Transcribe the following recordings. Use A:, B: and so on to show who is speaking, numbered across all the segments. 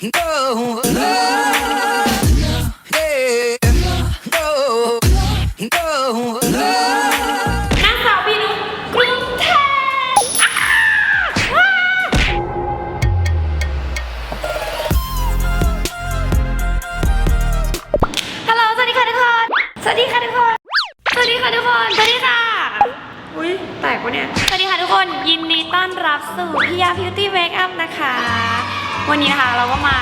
A: No, no, yeah, no, no, no.
B: นางสาวบีนุกรุงเทพอ้าวว้าวฮัลโหล สวัสดีค่ะทุกคน สวัสดีค่ะทุกคน สวัสดีค่ะทุกคน สวัสดีค่ะ อุ้ยแตกปะเนี่ย สวัสดีค่ะทุกคน ยินดีต้อนรับสู่พี่ยา Beauty Make Up นะคะ วันนี้นะคะเราก็มา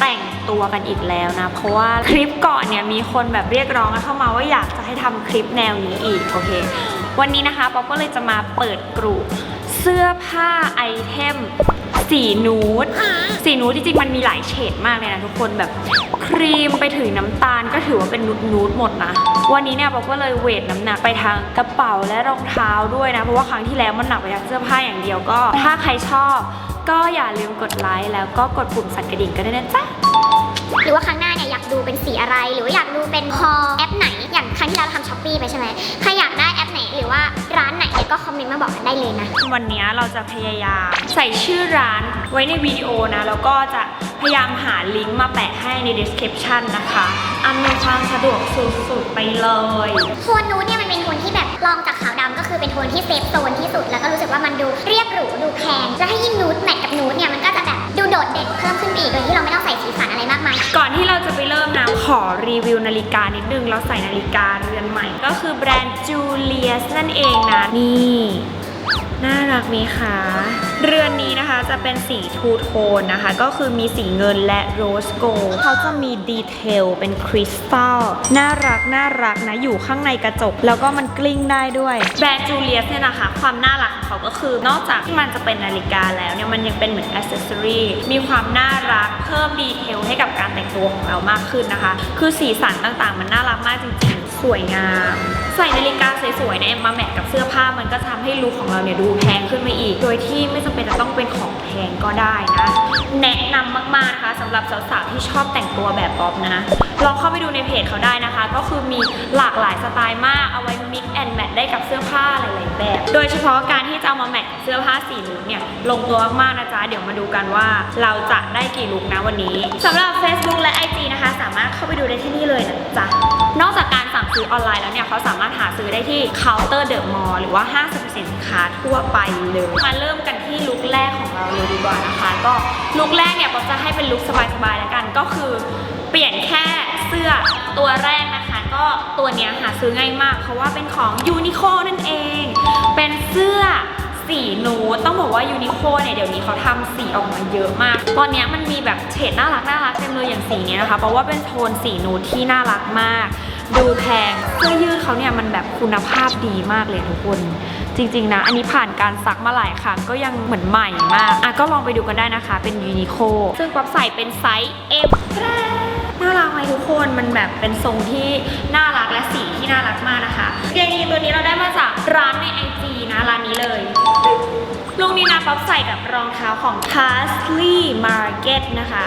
B: แต่งตัวกันอีกแล้วนะ เพราะว่าคลิปก่อนเนี่ยมีคนแบบเรียกร้องเข้ามาว่าอยากจะให้ทำคลิปแนวนี้อีกโอเค วันนี้นะคะป๊อปก็เลยจะมาเปิดกลุ่มเสื้อผ้าไอเทมสีนูดสีนูดจริงๆมันมีหลายเฉดมากเลยนะทุกคนแบบครีมไปถึงน้ำตาลก็ถือว่าเป็นนูดนูดหมดนะ วันนี้เนี่ยป๊อปก็เลยเวทน้ำหนักไปทางกระเป๋าและรองเท้าด้วยนะ เพราะว่าครั้งที่แล้วมันหนักไปทางเสื้อผ้าอย่างเดียวก็ ถ้าใครชอบ ก็อย่าลืมกดไลค์แล้วก็กดปุ่มสั่นกระดิ่งกันด้วยนะจ๊ะ
C: หรือว่าครั้งหน้าเนี่ยอยากดูเป็นสีอะไร หรือว่าอยากดูเป็นพอแอปไหน อย่างครั้งที่แล้วเราทำช้อปปี้ไปใช่ไหมใครอยากได้แอปไหนหรือว่าร้านไหนเนี่ยก็คอมเมนต์มาบอกกันได้เลยนะ
B: วันนี้เราจะพยายามใส่ชื่อร้านไว้ในวิดีโอนะ แล้วก็จะพยายามหาลิงก์มาแปะให้ใน description นะคะอำนวยความสะดวกสุดๆไปเลย
C: โทนนูดเนี่ยมันเป็นโทนที่แบบลองจากขาวดำก็คือเป็นโทนที่เซฟโซนที่สุด แล้วก็รู้สึกว่ามันดูเรียบหรูดูแพงแล้วถ้ายิ่งนูดแมท กับนูดเนี่ยมันก็จะแบบดูโดดเด่นเพิ่มขึ้นไปอีกโดยที่เราไม่ต้องใส่สีสันอะไรมากมาย
B: ก่อนที่เราจะไปเริ่มนะขอรีวิวนาฬิกานิดนึงเราใส่นาฬิกาเรือนใหม่ ก็คือแบรนด์จูเลียสนั่นเองนะนี่ น่ารักไหมคะ เรือนนี้นะคะจะเป็นสีทูโทนนะคะ ก็คือมีสีเงินและโรสโกล์เขาจะมีดีเทลเป็นคริสตัลน่ารักน่ารักนะ อยู่ข้างในกระจก แล้วก็มันกลิ้งได้ด้วย แบรนด์จูเลียสเนี่ยนะคะ ความน่ารักของเขาก็คือนอกจากที่มันจะเป็นนาฬิกาแล้วเนี่ย มันยังเป็นเหมือนอ c เซสซอรีมีความน่ารักเพิ่มดีเทลให้กับการแต่งตัวของเรามากขึ้นนะคะ คือสีสันต่างๆ มันน่ารักมากจริงๆ สวยงาม ใส่นาฬิกาสวยๆเนี่ยมาแมทกับเสื้อผ้ามันก็ทำให้ลุคของเราเนี่ยดูแพงขึ้นมาอีก โดยที่ไม่จำเป็นจะต้องเป็นของ งก็ได้นะ แนะนำมากๆนะคะสำหรับสาวๆที่ชอบแต่งตัวแบบป๊อปนะ ลองเข้าไปดูในเพจเขาได้นะคะ ก็คือมีหลากหลายสไตล์มากเอาไว้ mix and match ได้กับเสื้อผ้าหลายๆแบบ โดยเฉพาะการที่จะเอามาแมทเสื้อผ้าสีนูดเนี่ยลงตัวมากๆนะจ๊ะ เดี๋ยวมาดูกันว่าเราจะได้กี่ลุคนะวันนี้สำหรับ Facebook และ IG นะคะ สามารถเข้าไปดูได้ที่นี่เลยนะจ๊ะนอกจากการสั่งซื้อออนไลน์แล้วเนี่ยเขาสามารถหาซื้อได้ที่เคาน์เตอร์เดอะมอลล์หรือว่าห้างสรรพสินค้าทั่วไปเลย มาเริ่มกัน ที่ลุคแรกของเราเลยดีกว่านะคะ ก็ลุคแรกเนี่ยป๊อจะให้เป็นลุคสบายๆแล้วกัน ก็คือเปลี่ยนแค่เสื้อตัวแรกนะคะ ก็ตัวเนี้ยหาซื้อง่ายมาก เพราะว่าเป็นของยูนิโคนั่นเอง เป็นเสื้อสีนูดต้องบอกว่ายูนิโคเนี่ยเดี๋ยวนี้เขาทำสีออกมาเยอะมาก ตอนเนี้ยมันมีแบบเฉดน่ารักน่ารักเต็มเลยอย่างสีเนี้ยนะคะ เพราะว่าเป็นโทนสีนูดที่น่ารักมาก ดูแพงเสื้อยืดเขาเนี่ยมันแบบคุณภาพดีมากเลยทุกคน จริงๆนะ อันนี้ผ่านการซักมาหลายครั้งก็ยังเหมือนใหม่มาก อะก็ลองไปดูกันได้นะคะ เป็นยูนิโคซึ่งป๊อปใส่เป็นไซส์ M น่ารักไหมทุกคน มันแบบเป็นทรงที่น่ารักและสีที่น่ารักมากนะคะเกงยีนตัวนี้เราได้มาจากร้านในไอจีนะร้านนี้เลยลุงนี้นะป๊อปใส่กับรองเท้าของ Parsley Market นะคะ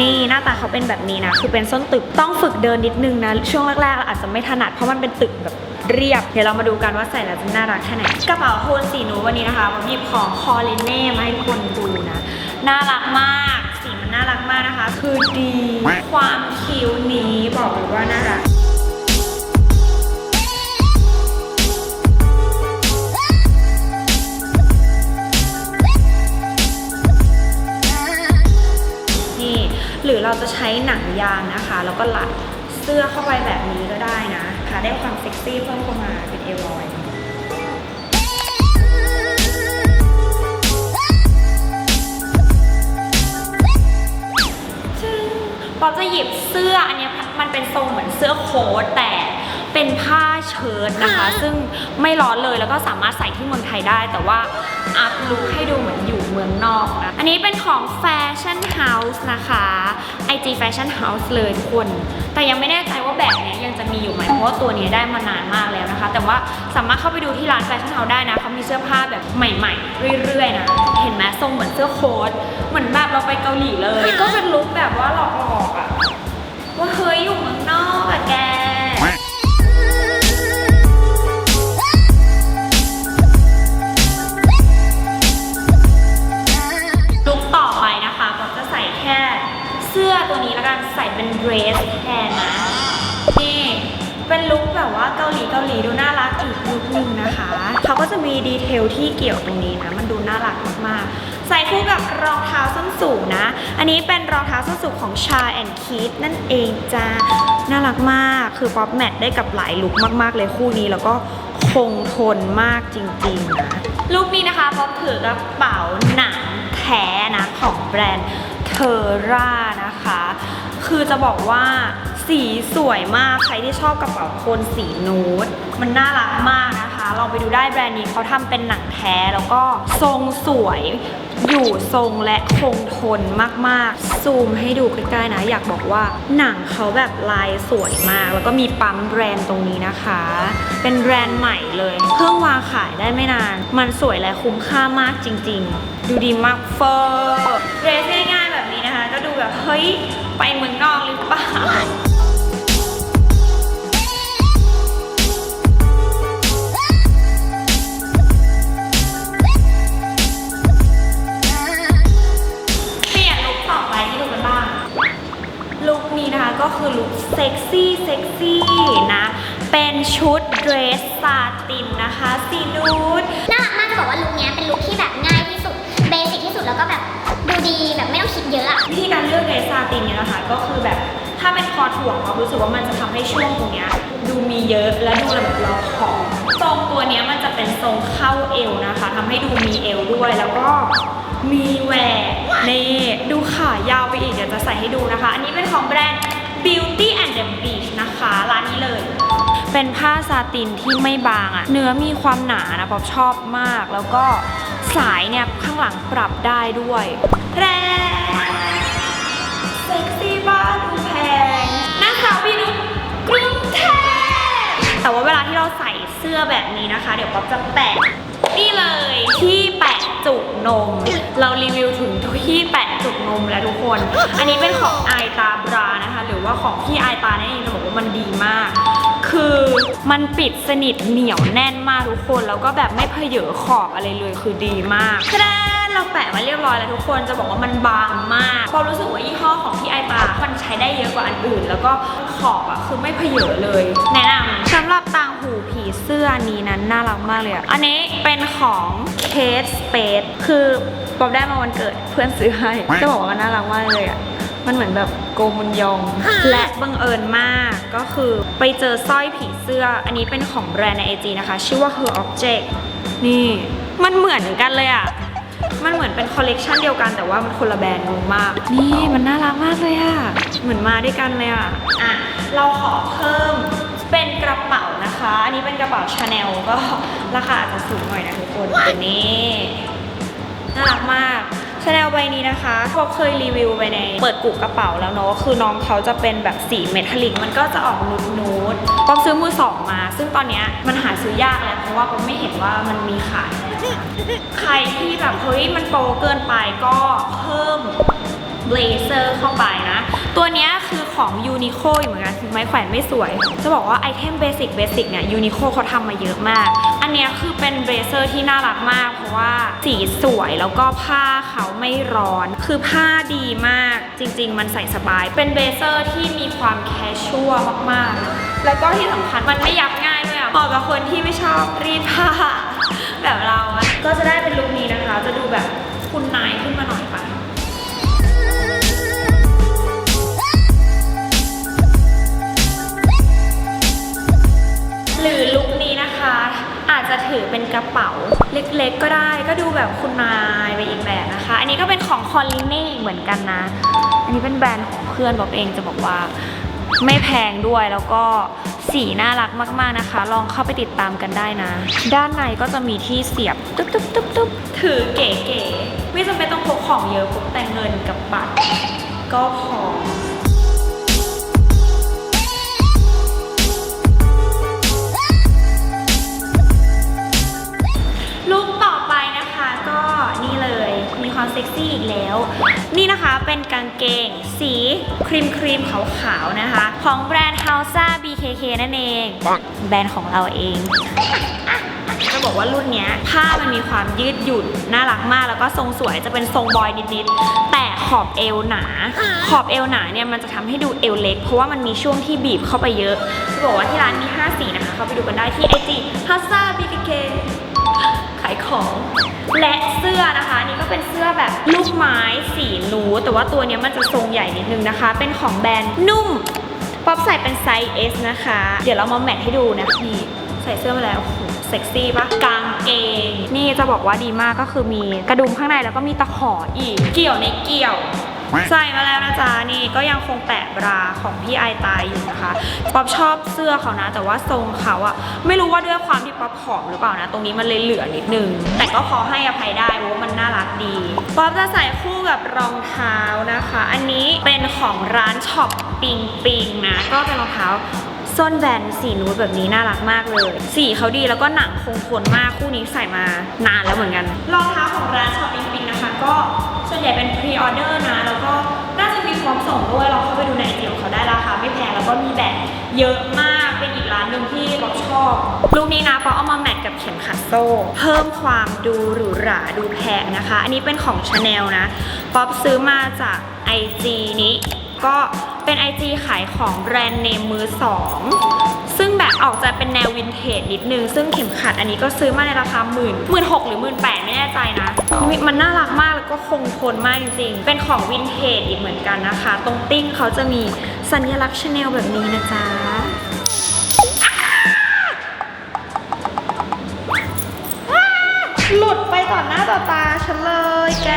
B: นี่หน้าตาเขาเป็นแบบนี้นะ คือเป็นส้นตึกต้องฝึกเดินนิดนึงนะ ช่วงแรกๆเราอาจจะไม่ถนัดเพราะมันเป็นตึกแบบ เรียบ เดี๋ยวเรามาดูกันว่าใส่แล้วจะน่ารักแค่ไหน กระเป๋าโทนสีนูดวันนี้นะคะผมหยิบของคอเลเน่มาให้คนดูนะ น่ารักมาก สีมันน่ารักมากนะคะ คือดี ความคิ้วนี้บอกเลยว่าน่ารักนี่หรือเราจะใช้หนังยางนะคะ แล้วก็รัด เสื้อเข้าไปแบบนี้ก็ได้นะค่ะได้ความเซ็กซี่เพิ่มเข้ามาเป็นเอวลอยป๊อปจะหยิบเสื้ออันนี้มันเป็นทรงเหมือนเสื้อโค้ทแต่เป็นผ้าเชิ้ตนะคะ ซึ่งไม่ร้อนเลยแล้วก็สามารถใส่ที่เมืองไทยได้ แต่ว่าอัพลุคให้ดูเหมือนันนี้เป็นของ Fashion House นะคะ IG Fashion House เลยทุกคน แต่ยังไม่แน่ใจว่าแบบเนี้ยยังจะมีอยู่ไหม เพราะว่าตัวเนี้ยได้มานานมากแล้วนะคะ แต่ว่าสามารถเข้าไปดูที่ร้าน Fashion House ได้นะเขามีเสื้อผ้าแบบใหม่ ๆ เรื่อยๆนะ เห็นไหมทรงเหมือนเสื้อโค้ท เหมือนแบบเราไปเกาหลีเลย ก็เป็นลุคแบบว่าหลอกๆอะว่าเฮ้ยอยู่เมืองนอกอะแก เป็นเดรสแทนนะนี่เป็นลุคแบบว่าเกาหลีเกาหลีดูน่ารักอีกลุคนึงนะคะเขาก็จะมีดีเทลที่เกี่ยวตรงนี้นะมันดูน่ารักมากๆใส่คู่กับรองเท้าส้นสูงนะ อันนี้เป็นรองเท้าส้นสูงของชาแอนคีดนั่นเองจ้าน่ารักมากคือป๊อปแมทได้กับหลายลุคมากๆเลยคู่นี้แล้วก็คงทนมากจริงๆนะลุคนี้นะคะป๊อปถือกระเป๋าหนังแท้นะของแบรนด์ เทอร่านะคะ คือจะบอกว่าสีสวยมาก ใครที่ชอบกระเป๋าโทนสีนูดมันน่ารักมากนะคะ ลองไปดูได้แบรนด์นี้เขาทำเป็นหนังแท้แล้วก็ทรงสวย อยู่ทรงและคงทนมากๆ ซูมให้ดูใกล้ๆนะ อยากบอกว่าหนังเขาแบบลายสวยมาก แล้วก็มีปั๊มแบรนด์ตรงนี้นะคะ เป็นแบรนด์ใหม่เลยเพิ่งวางขายได้ไม่นาน มันสวยและคุ้มค่ามากจริง ๆ ดูดีมากเฟอร์เดรสง่ายๆแบบนี้นะคะ ก็ดูแบบเฮ้ยไปเมืองนอกหรือเปล่า ชุดเดรสซาตินนะคะสีนูด
C: น่ารักมากจะบอกว่าลุคเนี้ยเป็นลุคที่แบบง่ายที่สุด เบสิกที่สุดแล้วก็แบบดูดีแบบไม่ต้องคิดเยอะอะ
B: วิธีการเลือกเดรสซาตินเนี่ยนะคะก็คือแบบถ้าเป็นคอถ่วงเรารู้สึกว่ามันจะทำให้ช่วงตรงเนี้ยดูมีเยอะและดูแบบเราผอมทรงตัวเนี้ยมันจะเป็นทรงเข้าเอวนะคะทำให้ดูมีเอวด้วยแล้วก็มีแหวกนี่ดูขายาวไปอีกเดี๋ยวจะใส่ให้ดูนะคะ อันนี้เป็นของแบรนด์ Beauty and the Beach นะคะ ร้านนี้เลย เป็นผ้าซาตินที่ไม่บางอะเนื้อมีความหนานะป๊อปชอบมาก แล้วก็สายเนี่ยข้างหลังปรับได้ด้วยแรงเซ็กซี่บ้าดูแพงนางสาวพี่นุชกรุงเทพแต่ว่าเวลาที่เราใส่เสื้อแบบนี้นะคะ เดี๋ยวป๊อปจะแปะนี่เลยที่แปะจุกนม เรารีวิวถึงที่แปะจุกนมแล้วทุกคน อันนี้เป็นของไอตาบรานะคะ หรือว่าของพี่ไอตานั่นเองบอกว่ามันดีมาก คือมันปิดสนิทเหนียวแน่นมากทุกคน แล้วก็แบบไม่เพเยอขอบอะไรเลยคือดีมากแค่เราแปะไว้เรียบร้อยแล้วทุกคนจะบอกว่ามันบางมากพอรู้สึกว่ายี่ห้อของพี่ไอตามันใช้ได้เยอะกว่าอันอื่น แล้วก็ขอบอะคือไม่เพเยอเลย แนะนำสำหรับต่างหูผีเสื้อนี้นั้นน่ารักมากเลยอะอันนี้เป็นของ Kate Spade คือปอบได้มาวันเกิดเพื่อนซื้อให้จะบอกว่านน่ารักมากเลยอะ มันเหมือนแบบโกมุนยอง และบังเอิญมากก็คือไปเจอสร้อยผีเสื้อ อันนี้เป็นของแบรนด์ในไอจีนะคะ ชื่อว่า Her Object นี่มันเหมือนกันเลยอะมันเหมือนเป็นคอลเลกชันเดียวกันแต่ว่ามันคนละแบรนด์งงมาก นี่มันน่ารักมากเลยอะเหมือนมาด้วยกันเลยอะอะ เราขอเพิ่มเป็นกระเป๋านะคะ อันนี้เป็นกระเป๋าชาแนลก็ราคาอาจจะสูงหน่อยนะทุกคนตัวนี้น่ารักมาก ชาแนลใบนี้นะคะพอเคยรีวิวไปใน เปิดกุกกระเป๋าแล้วเนาะคือน้องเขาจะเป็นแบบสีเมทัลลิก มันก็จะออกนูดนูดๆป๊อปซื้อมือสองมา ซึ่งตอนเนี้ยมันหาซื้อยากแล้วเพราะว่าป๊อปไม่เห็นว่ามันมีขายใครที่แบบเฮ้ยมันโปรเกินไปก็เพิ่ม เบลเซอร์เข้าไปนะ ตัวนี้คือของยูนิโคเหมือนกันถึงไม้แขวนไม่สวย จะบอกว่าไอเทมเบสิกเบสิกเนี่ยยูนิโคเขาทำมาเยอะมาก อันเนี้ยคือเป็นเบเซอร์ที่น่ารักมาก เพราะว่าสีสวยแล้วก็ผ้าเขาไม่ร้อน คือผ้าดีมากจริง ๆ มันใส่สบาย เป็นเบเซอร์ที่มีความแคชชัวมากๆ แล้วก็ที่สำคัญมันไม่ยับง่ายด้วยอะเหมาะกับคนที่ไม่ชอบรีดผ้าแบบเราอะก็จะได้เป็นลุคนี้นะคะ จะดูแบบ กระเป๋าเล็กๆก็ได้ ก็ดูแบบคุณนายไปอีกแบบนะคะ อันนี้ก็เป็นของคอลลิเน่เหมือนกันนะ อันนี้เป็นแบรนด์ของเพื่อนบอกเองจะบอกว่าไม่แพงด้วยแล้วก็สีน่ารักมากๆนะคะ ลองเข้าไปติดตามกันได้นะ ด้านในก็จะมีที่เสียบตุ๊บตุ๊บตุ๊บตุ๊บถือเก๋ๆไม่จำเป็นต้องพกของเยอะพกแต่เงินกับบัตรก็พอ ซ็กซี่อีกแล้ว นี่นะคะเป็นกางเกง สีครีมครีมขาวๆนะคะ ของแบรนด์ h o u s a BKK นั่นเอง แบรนด์ของเราเองจะบอกว่ารุ่นเนี้ยผ้ามันมีความยืดหยุ่นน่ารักมาก แล้วก็ทรงสวยจะเป็นทรงบอยนิดๆแต่ขอบเอวหนา ขอบเอวหนาเนี่ยมันจะทำให้ดูเอวเล็ก เพราะว่ามันมีช่วงที่บีบเข้าไปเยอะจะบอกว่าที่ร้านมี 5 สีนะคะ เข้าไปดูกันได้ที่ไอจีฮัสซาบีเคขายของ และเสื้อนะคะนี่ก็เป็นเสื้อแบบลูกไม้สีนูแต่ว่าตัวนี้มันจะทรงใหญ่นิดนึงนะคะ เป็นของแบรนด์นุ่มป๊อปใส่เป็นไซส์ S นะคะ เดี๋ยวเรามาแมทให้ดูนะนี่ใส่เสื้อมาแล้วโหเซ็กซี่ปะกางเกง นี่จะบอกว่าดีมากก็คือมีกระดุมข้างในแล้วก็มีตะขออีก เกี่ยวในเกี่ยว ใส่มาแล้วนะจ๊ะนี่ก็ยังคงแปะบราของพี่ไอตายอยู่นะคะป๊อปชอบเสื้อเขานะ แต่ว่าทรงเขาอะไม่รู้ว่าด้วยความที่ป๊อปผอมหรือเปล่านะ ตรงนี้มันเลยเหลือนิดนึง แต่ก็พอให้อภัยได้เพราะว่ามันน่ารักดีป๊อปจะใส่คู่กับรองเท้านะคะ อันนี้เป็นของร้านช็อปปิงปิงนะ ก็เป็นรองเท้าส้นแบนสีนูดแบบนี้น่ารักมากเลย สีเขาดีแล้วก็หนังคงทนมากคู่นี้ใส่มานานแล้วเหมือนกัน รองเท้าของร้านช็อปปิงปิงนะคะ ก็ ส่วนใหญ่เป็นพรีออเดอร์นะ แล้วก็น่าจะมีพร้อมส่งด้วยเราเข้าไปดูในไอจีของเขาได้ราคาไม่แพงแล้วก็มีแบบเยอะมากเป็นอีกร้านหนึ่งที่เราชอบ ลูกนี้นะป๊อปเอามาแมทกับเข็มขัดโซ่ เพิ่มความดูหรูหราดูแพงนะคะ อันนี้เป็นของชาแนลนะป๊อปซื้อมาจากไอจีนี้ ก็เป็น IG ขายของแบรนด์เนมมือสอง แบบออกจะเป็นแนววินเทจนิดนึง ซึ่งเข็มขัดอันนี้ก็ซื้อมาในราคาหมื่นหมื่นหกหรือหมื่นแปดไม่แน่ใจนะมิมันน่ารักมากแล้วก็คงทนมากจริงๆ เป็นของวินเทจอีกเหมือนกันนะคะ ตรงติ้งเขาจะมีสัญลักษณ์ชาแนลแบบนี้นะจ๊ะหลุดไปต่อหน้าต่อตาฉันเลยแก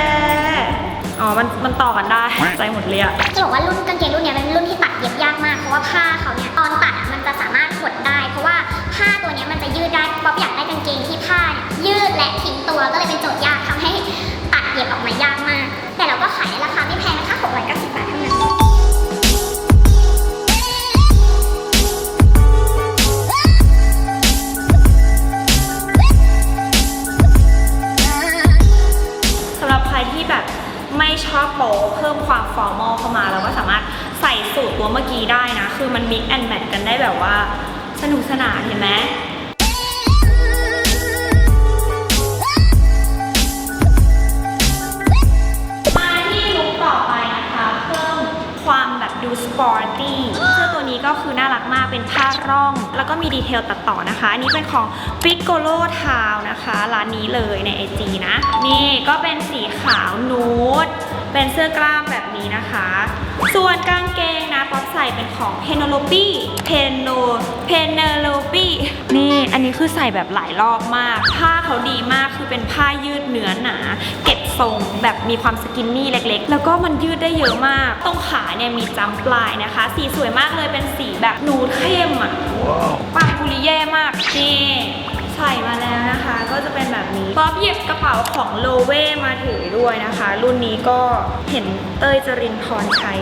B: อ๋อ มันมันต่อกันได้ ใจหมดเลยอะ
C: จะบอกว่ารุ่นกางเกง นุกสนานเห็นไห
B: มมาที่ลุคต่อไปนะคะเพิ่มความแบบดูสปอร์ตี้เสื้อตัวนี้ก็คือน่ารักมากเป็นผ้าร่อง แล้วก็มีดีเทลตัดต่อนะคะ อันนี้เป็นของ p i c c o l o Town นะคะ ร้านนี้เลยใน IG นะ นี่ก็เป็นสีขาวนูด เป็นเสื้อกล้ามแบบนี้นะคะ ส่วนกางเกงนะป๊อปใส่เป็นของ Penelope Peno Penelope นี่อันนี้คือใส่แบบหลายรอบมาก ผ้าเขาดีมากคือเป็นผ้ายืดเนื้อหนา เก็บทรงแบบมีความสกินนี่เล็กๆ แล้วก็มันยืดได้เยอะมาก ตรงขาเนี่ยมีจำปลายนะคะ สีสวยมากเลยเป็นสีแบบนูดเข้มอะปังปุริเย่มากนี่ ใส่มาแล้วนะคะ ก็จะเป็นแบบนี้ป๊อปหยิบกระเป๋าของโลเวมาถือด้วยนะคะ รุ่นนี้ก็เห็นเต้ยจรินทรใช้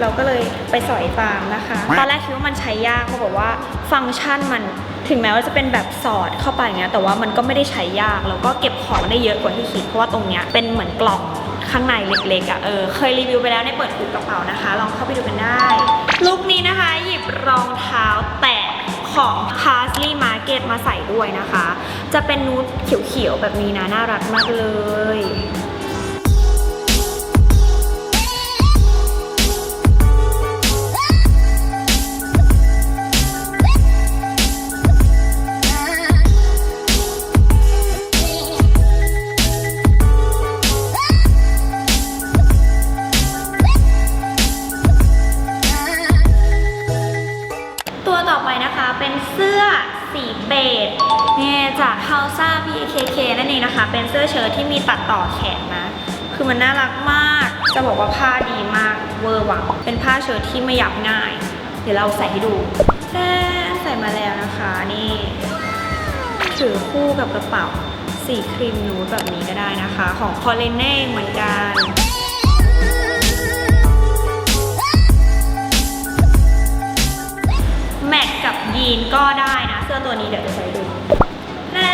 B: เราก็เลยไปสอยตามนะคะ ตอนแรกคิดว่ามันใช้ยากเพราบอกว่าฟังก์ชันมันถึงแม้ว่าจะเป็นแบบสอดเข้าไปเงี้ยแต่ว่ามันก็ไม่ได้ใช้ยากแล้วก็เก็บของได้เยอะกว่าที่คิดเพราะว่าตรงเนี้ยเป็นเหมือนกล่องข้างในเล็กๆอะเออเคยรีวิวไปแล้วในเปิดหูกระเป๋านะคะ ลองเข้าไปดูกันได้ ลุคนี้นะคะ หยิบรองเท้าแตะ ของ Parsley Market มาใส่ด้วยนะคะ จะเป็นนูดเขียวๆ แบบนี้นะ น่ารักมากเลย เป็นเสื้อสีเบจเนี่ยจาก Hausa PKK นั่นเองนะคะ เป็นเสื้อเชิ้ตที่มีตัดต่อแขนนะ คือมันน่ารักมาก จะบอกว่าผ้าดีมากเวอร์วัง เป็นผ้าเชิ้ตที่ไม่ยับง่าย เดี๋ยวเราใส่ให้ดูแท้ใส่มาแล้วนะคะนี่ถือคู่กับกระเป๋าสีครีมนูดแบบนี้ก็ได้นะคะ ของคอเลนเน่เหมือนกัน ยีนก็ได้นะ เสื้อตัวนี้เดี๋ยวจะใส่ดูแน่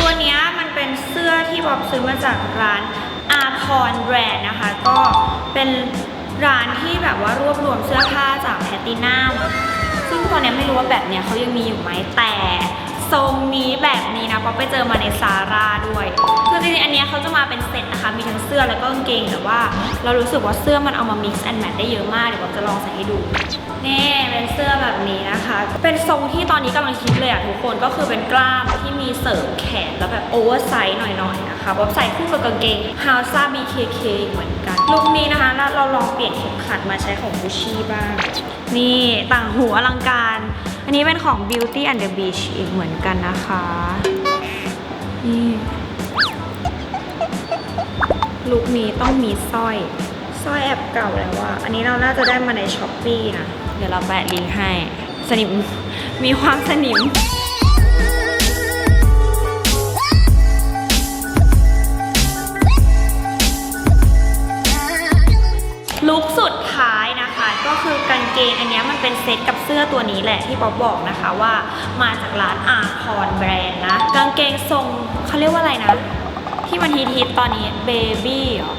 B: ตัวเนี้ยมันเป็นเสื้อที่บอบซื้อมาจากร้านอาพรแบรนด์นะคะ ก็เป็นร้านที่แบบว่ารวบรวมเสื้อผ้าจากแพตตินัมซึ่งตอนนี้ไม่รู้ว่าแบบเนี้ยเขายังมีอยู่ไหมแต่ ทรงนี้แบบนี้นะป๊อปไปเจอมาในซาร่าด้วยคือจริงๆอันเนี้ยเขาจะมาเป็นเซ็ตนะคะ มีทั้งเสื้อแล้วก็กางเกงแต่ว่า เรารู้สึกว่าเสื้อมันเอามา mix and match ได้เยอะมากเดี๋ยวป๊อปจะลองใส่ให้ดูนี่เป็นเสื้อแบบนี้นะคะ เป็นทรงที่ตอนนี้กำลังคิดเลยอะทุกคนก็คือเป็นกล้ามที่มีเสริมแขนแล้วแบบโอเวอร์ไซส์หน่อยๆนะคะบ๊อบใส่คู่กับกางเกง h o u s a BKK เหมือนกันลุคนี้นะคะแล้วเราลองเปลี่ยนเข็มขัดมาใช้ของ Gucci บ้าง นี่ต่างหูอลังการ นนี้เป็นของ Beauty and the Beach อีกเหมือนกันนะคะ นี่ลุคนี้ต้องมีสร้อย สร้อยแอบเก่าแล้วว่า อันนี้เราน่าจะได้มาในช้อปปีนะ เดี๋ยวเราแปะลิงก์ให้ สนิม มีความสนิมลุคสุด ก็คือกางเกงอันนี้มันเป็นเซตกับเสื้อตัวนี้แหละที่ป๊อบบอกนะคะว่ามาจากร้านอาพรแบรนด์นะ กางเกงทรงเขาเรียกว่าอะไรนะ ที่มันฮิตๆตอนนี้เบบี้หรอ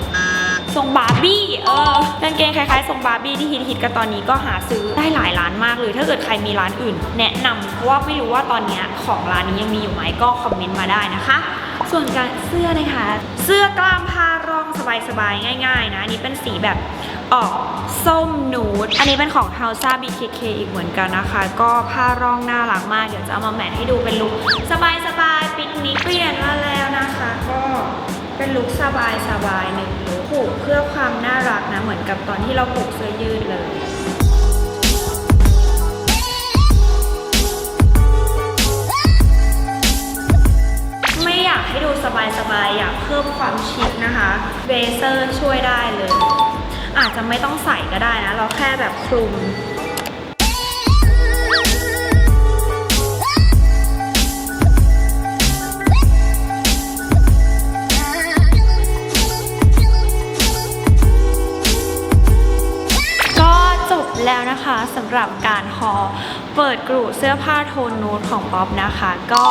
B: ทรงบาร์บี้เออกางเกงคล้ายๆทรงบาร์บี้ที่ฮิตๆกันตอนนี้ก็หาซื้อได้หลายร้านมากเลย ถ้าเกิดใครมีร้านอื่น แนะนำเพราะว่าไม่รู้ว่าตอนนี้ของร้านนี้ยังมีอยู่ไหมก็คอมเมนต์มาได้นะคะ ส่วนการเสื้อนะคะ เสื้อกล้ามผ้าร่องสบายๆ ง่าย ๆ นะ อันนี้เป็นสีแบบออกส้มนูด อันนี้เป็นของ h o u s e a BKK อีกเหมือนกันนะคะ ก็ผ้าร่องน่ารักมาก เดี๋ยวจะเอามาแมทให้ดูเป็นลุคสบายๆ ปิกนิกเปลี่ยนมาแล้วนะคะ ก็เป็นลุคสบายสบายๆหนึ่งลุคผูกเพื่อความน่ารักนะ เหมือนกับตอนที่เราผูกเสื้อยืดเลยากให้ดูสบายๆ อยากเพิ่มความชิคนะคะเบเซอร์ช่วยได้เลย อาจจะไม่ต้องใส่ก็ได้นะ เราแค่แบบคลุมก็จบแล้วนะคะสำหรับการฮอเปิดกลุ่เสื้อผ้าโทนนูดของป๊อปนะคะ ก็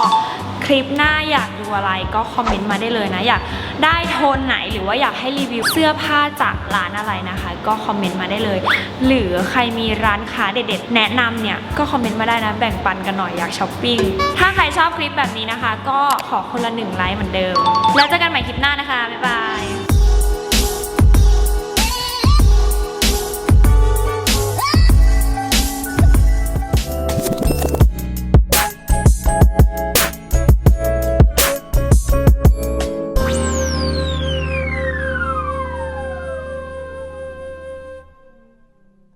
B: ลิปหน้าอยากดูอะไรก็คอมเมนต์มาได้เลยนะ อยากได้โทนไหนหรือว่าอยากให้รีวิวเสื้อผ้าจากร้านอะไรนะคะ ก็คอมเมนต์มาได้เลย หรือใครมีร้านค้าเด็ดๆ แนะนำเนี่ยก็คอมเมนต์มาได้นะแบ่งปันกันหน่อยอยากช้อปปิ้งถ้าใครชอบคลิปแบบนี้นะคะ ก็ขอคนละหนึ่งไลค์เหมือนเดิม แล้วเจอกันใหม่คลิปหน้านะคะบ๊ายบาย